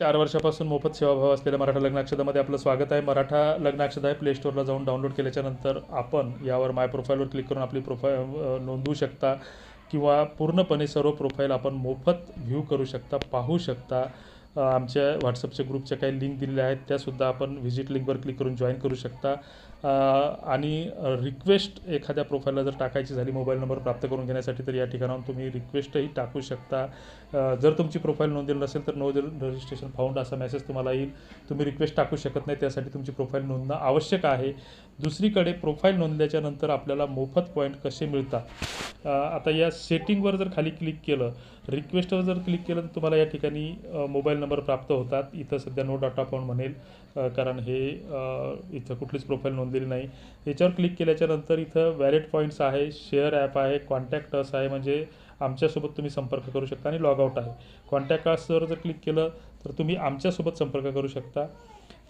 चार वर्षापासून मोफत सेवाभाव असलेल्या मराठा लग्नाक्षदामध्ये आपलं स्वागत आहे. मराठा लग्नाक्षदा हे प्ले स्टोअरला जाऊन डाउनलोड केल्याच्यानंतर आपण यावर माय प्रोफाईलवर क्लिक करून आपली प्रोफाईल नोंदवू शकता किंवा पूर्णपणे सर्व प्रोफाईल आपण मोफत व्ह्यू करू शकता पाहू शकता. आमच्या व्हॉट्सअपच्या ग्रुपच्या काही लिंक दिलेल्या आहेत त्यासुद्धा आपण व्हिजिट लिंकवर क्लिक करून जॉईन करू शकता. आणि रिक्वेस्ट एखाद्या प्रोफाईलला जर टाकायची झाली मोबाईल नंबर प्राप्त करून घेण्यासाठी तर या ठिकाणाहून तुम्ही रिक्वेस्टही टाकू शकता. जर तुमची प्रोफाईल नोंदलेली नसेल तर नो रजिस्ट्रेशन फाउंड असा मेसेज तुम्हाला येईल. तुम्ही रिक्वेस्ट टाकू शकत नाही त्यासाठी तुमची प्रोफाईल नोंदणं आवश्यक आहे. दुसरीकडे प्रोफाईल नोंदल्याच्या नंतर आपल्याला मोफत पॉईंट कसे मिळतात? आता या सेटिंगवर जर खाली क्लिक केलं रिक्वेस्टवर जर क्लिक केलं तर तुम्हाला या ठिकाणी मोबाईल नंबर प्राप्त होतात. इथं सध्या नो डाटा फाउंड म्हणेल कारण हे इथं कुठलीच प्रोफाईल नोंद दिली नाही. याच्यावर क्लिक केल्याच्यानंतर इथं वॅलेट पॉईंट्स आहे शेअर ॲप आहे कॉन्टॅक्ट अस आहे म्हणजे आमच्यासोबत तुम्ही संपर्क करू शकता आणि लॉग आउट आहे कॉन्टॅक्ट असवर जर क्लिक केलं तर तुम्ही आमच्यासोबत संपर्क करू शकता.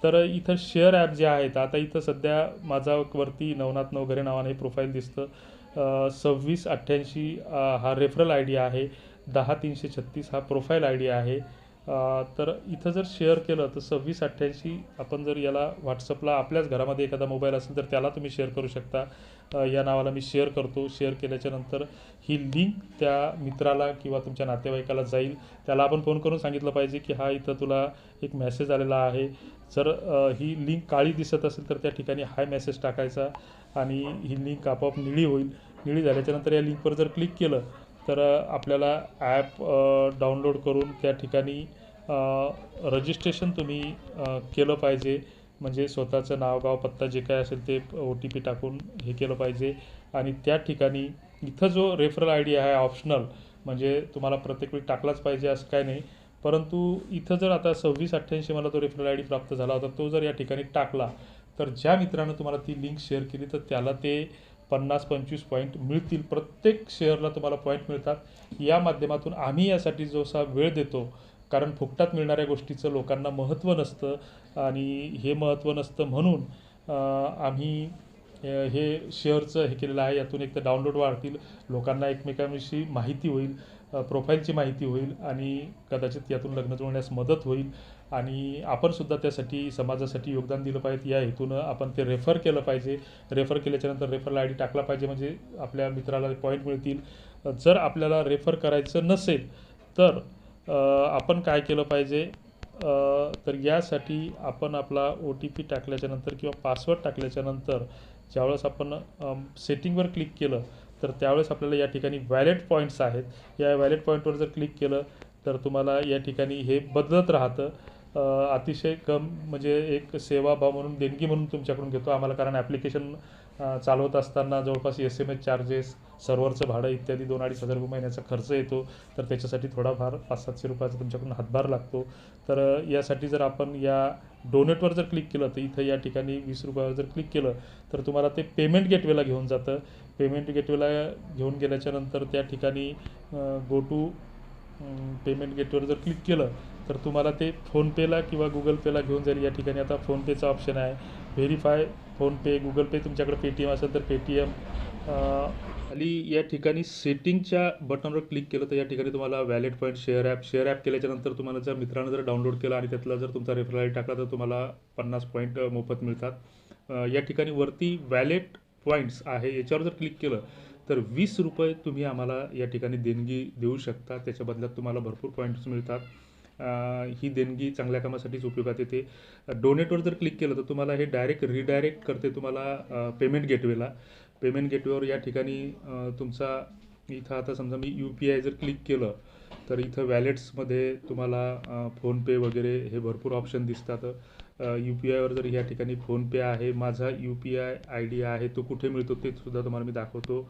तर इथं शेअर ॲप जे आहेत आता इथं सध्या माझा वरती नवनाथ नवघरे नावाने हे प्रोफाईल दिसतं सव्वीस अठ्ठ्याऐंशी हा रेफरल आय डी आहे. दहा तीनशे छत्तीस हा प्रोफाईल आय डी आहे. तर इथं जर शेअर केलं तर सव्वीस अठ्ठ्याऐंशी आपण जर याला व्हॉट्सअपला आपल्याच घरामध्ये एखादा मोबाईल असेल तर त्याला तुम्ही शेअर करू शकता. या नावाला मी शेअर करतो. शेअर केल्याच्यानंतर ही लिंक त्या मित्राला किंवा तुमच्या नातेवाईकाला जाईल. त्याला आपण फोन करून सांगितलं पाहिजे की हा इथं तुला एक मेसेज आलेला आहे. जर ही लिंक काळी दिसत असेल तर त्या ठिकाणी हाय मेसेज टाकायचा आणि ही लिंक आपोआप निळी होईल. निळी झाल्याच्यानंतर या लिंकवर जर क्लिक केलं तर आपल्याला ॲप डाउनलोड करून त्या ठिकाणी रजिस्ट्रेशन तुम्ही केलं पाहिजे. म्हणजे स्वतःचं नाव गाव पत्ता जे काय असेल ते ओ टी पी टाकून हे केलं पाहिजे. आणि त्या ठिकाणी इथं जो रेफरल आय डी आहे ऑप्शनल म्हणजे तुम्हाला प्रत्येक वेळी टाकलाच पाहिजे असं काय नाही. परंतु इथं जर आता सव्वीस अठ्ठ्याऐंशी मला तो रेफरल आय डी प्राप्त झाला होता तो जर या ठिकाणी टाकला तर ज्या मित्रानं तुम्हाला ती लिंक शेअर केली तर त्याला ते पन्नास पंचवीस पॉईंट मिळतील. प्रत्येक शेअरला तुम्हाला पॉईंट मिळतात. या माध्यमातून आम्ही यासाठी जोसा वेळ देतो. कारण फुकटात मिळणाऱ्या गोष्टीचं लोकांना महत्त्व नसतं. आणि हे महत्त्व नसतं म्हणून आम्ही हे शेअरचं हे केलेलं आहे. यातून एक तर डाउनलोड वाढतील. लोकांना एकमेकांविषयी माहिती होईल प्रोफाईलची माहिती होईल आणि कदाचित यातून लग्न जुळण्यास मदत होईल. आणि आपणसुद्धा त्यासाठी समाजासाठी योगदान दिलं पाहिजे. या हेतूनं आपण ते रेफर केलं पाहिजे. रेफर केल्याच्यानंतर रेफरल आय डी टाकला पाहिजे. म्हणजे आपल्या मित्राला पॉईंट मिळतील. जर आपल्याला रेफर करायचं नसेल तर आपण काय केलं पाहिजे? तर यासाठी आपण आपला ओ टी पी टाकल्याच्यानंतर किंवा पासवर्ड टाकल्याच्यानंतर ज्यावेळेस आपण सेटिंगवर क्लिक केलं तर त्यावेळेस आपल्याला या ठिकाणी वॅलेट पॉईंट्स आहेत. या वॅलेट पॉईंटवर जर क्लिक केलं तर तुम्हाला या ठिकाणी हे बदलत राहतं. अतिशय कम म्हणजे एक सेवाभाव म्हणून देणगी म्हणून तुमच्याकडून घेतो. आम्हाला कारण ॲप्लिकेशन चालवत असताना जवळपास एस एम एस चार्जेस सर्व्हरचं भाडं इत्यादी दोन अडीच हजार रुपये महिन्याचा खर्च येतो. तर त्याच्यासाठी थोडाफार पाच सातशे रुपयाचा तुमच्याकडून हातभार लागतो. तर यासाठी जर आपण या डोनेटवर जर क्लिक केलं तर इथं या ठिकाणी वीस रुपयावर जर क्लिक केलं तर तुम्हाला ते पेमेंट गेटवेला घेऊन जातं. पेमेंट गेटवेला घेऊन गेल्याच्यानंतर त्या ठिकाणी गो टू पेमेंट गेटवर जर क्लिक केलं तर तुम्हाला ते फोनपेला किंवा गुगल पेला घेऊन जाईल. या ठिकाणी आता फोनपेचा ऑप्शन आहे. व्हेरीफाय फोनपे गुगल पे तुमच्याकडे पेटीएम असेल तर पेटीएम खाली या ठिकाणी सेटिंगच्या बटनवर क्लिक केलं तर या ठिकाणी तुम्हाला wallet point share app share app केल्याच्यानंतर तुम्हाला जर मित्रानं जर डाउनलोड केलं आणि त्यातला जर तुमचा रेफरल आय टाकला तर तुम्हाला पन्नास पॉईंट मोफत मिळतात. या ठिकाणी वरती वॅलेट पॉईंट्स आहे. याच्यावर जर क्लिक केलं तर वीस रुपये तुम्ही आम्हाला या ठिकाणी देणगी देऊ शकता. त्याच्या बदल्यात तुम्हाला भरपूर पॉईंट्स मिळतात. ही देणगी चांगल्या कामासाठीच उपयोगात येते. डोनेटवर जर क्लिक केलं तर तुम्हाला हे डायरेक्ट रिडायरेक्ट करते तुम्हाला पेमेंट गेटवेला पेमेंट गेटवेवर या ठिकाणी तुमचा इथं आता समजा मी यू पी आय जर क्लिक केलं तर इथं वॅलेट्समध्ये तुम्हाला फोनपे वगैरे हे भरपूर ऑप्शन दिसतात. यू पी आयवर जर या ठिकाणी फोनपे आहे माझा U P I I D आहे तो कुठे मिळतो ते सुद्धा तुम्हाला मी दाखवतो.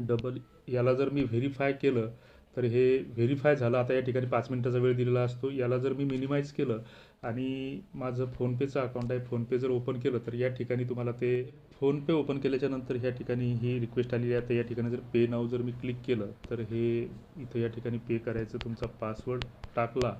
डबल याला जर मी व्हेरीफाय केलं तर हे व्हेरीफाय झालं. आता या ठिकाणी पाच मिनटाचा वेळ दिलेला असतो. याला जर मी मिनिमाइज केलं आणि माझं फोनपेचं अकाउंट आहे फोनपे जर ओपन केलं तर या ठिकाणी तुम्हाला ते फोनपे ओपन केल्याच्यानंतर ह्या ठिकाणी ही रिक्वेस्ट आलेली आहे. तर या ठिकाणी जर पे नाव जर मी क्लिक केलं तर हे इथं या ठिकाणी पे करायचं. तुमचा पासवर्ड टाकला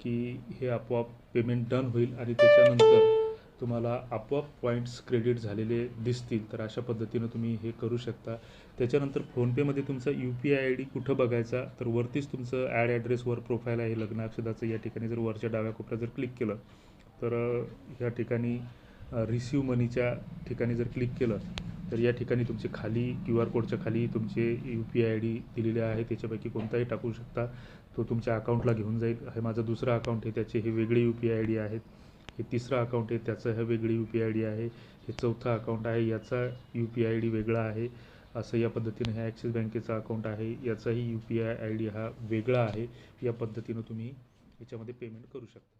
की हे आपोआप पेमेंट डन होईल आणि त्याच्यानंतर तुम्हाला आपोआप पॉईंट्स क्रेडिट झालेले दिसतील. तर अशा पद्धतीनं तुम्ही हे करू शकता. त्याच्यानंतर फोनपेमध्ये तुमचा U P I I D कुठं बघायचा? तर वरतीच तुमचं ॲड ॲड्रेसवर प्रोफाईल आहे लग्नाक्षदाचं. या ठिकाणी जर वरच्या डाव्या कोपऱ्यात जर क्लिक केलं तर या ठिकाणी रिसिव्ह मनीच्या ठिकाणी जर क्लिक केलं तर या ठिकाणी तुमचे खाली क्यू आर कोडच्या खाली तुमचे U P I I D दिलेले आहे. त्याच्यापैकी कोणताही टाकू शकता. तो तुमच्या अकाउंटला घेऊन जाईल. हे माझं दुसरं अकाउंट आहे. त्याचे हे वेगळे U P I I D आहेत. हे तिसरं अकाउंट आहे त्याचं हे वेगळी यू पी आय डी आहे हे चौथं अकाउंट आहे याचा यू पी आय डी वेगळा आहे असं या पद्धतीनं ह्या ॲक्सिस बँकेचा अकाउंट आहे याचाही U P I I D हा वेगळा आहे या पद्धतीनं तुम्ही याच्यामध्ये पेमेंट करू शकता.